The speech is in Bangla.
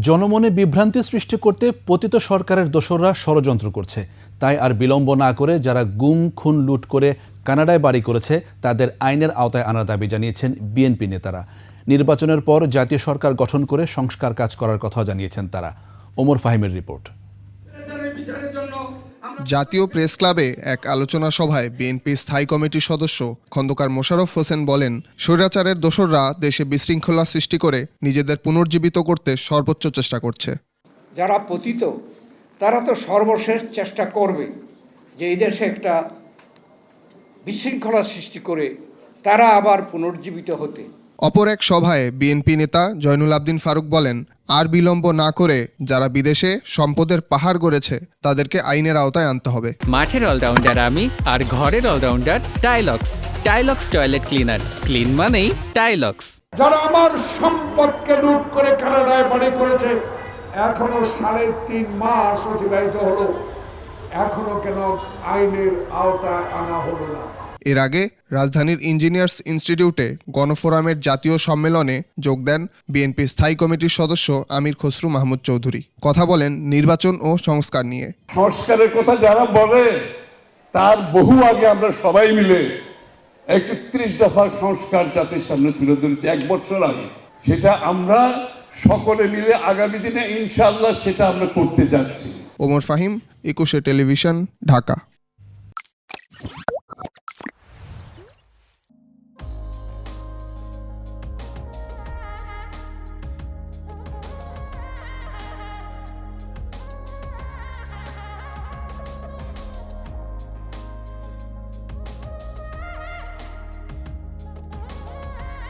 জনমনে বিভ্রান্তি সৃষ্টি করতে পতিত সরকারের দোসররা ষড়যন্ত্র করছে। তাই আর বিলম্ব না করে যারা গুম, খুন, লুট করে কানাডায় বাড়ি করেছে, তাদের আইনের আওতায় আনার দাবি জানিয়েছেন বিএনপি নেতারা। নির্বাচনের পর জাতীয় সরকার গঠন করে সংস্কার কাজ করার কথাও জানিয়েছেন তারা। ওমর ফাহিমের রিপোর্ট। জাতীয় প্রেস ক্লাবে এক আলোচনা সভায় বিএনপি স্থায়ী কমিটির সদস্য খন্দকার মোশাররফ হোসেন বলেন স্বৈরাচারের দোসররা দেশে বিশৃঙ্খলা সৃষ্টি করে নিজেদের পুনর্জীবিত করতে সর্বোচ্চ চেষ্টা করছে। যারা পতিত তারা তো সর্বশেষ চেষ্টা করবে যে এই দেশে একটা বিশৃঙ্খলা সৃষ্টি করে তারা আবার পুনর্জীবিত হতে। অপর এক সভায় বিএনপি নেতা জয়নুল আবদিন ফারুক বলেন আর বিলম্ব না করে যারা বিদেশে সম্পদের পাহাড় গড়েছে তাদেরকে আইনের আওতায় আনতে হবে। মাঠের অলরাউন্ডার আমি আর ঘরের allrounder Tylox. Tylox toilet cleaner. Clean মানেই টাইলক্স। যারা আমার সম্পদকে লুট করে কানাডায় বাড়ি করেছে এখনও সাড়ে তিন মাস অতিবাহিত হলো। এখনও কেন আইনের আওতায় আনা হলো না। এর আগে রাজধানীর ইঞ্জিনিয়ার্স ইনস্টিটিউটে গণফোরামের জাতীয় সম্মেলনে যোগ দেন বিএনপির স্থায়ী কমিটির সদস্য আমির খসরু মাহমুদ চৌধুরী। কথা বলেন নির্বাচন ও সংস্কার নিয়ে। সংস্কারের কথা যারা বলে তার বহু আগে আমরা সবাই মিলে একত্রিশ দফার সংস্কার জাতির সামনে তুলে ধরেছি এক বছর আগে। সেটা আমরা সকলে মিলে আগামী দিনে ইনশাল্লাহ সেটা আমরা করতে যাচ্ছি। ওমর ফাহিম একুশে টেলিভিশন ঢাকা।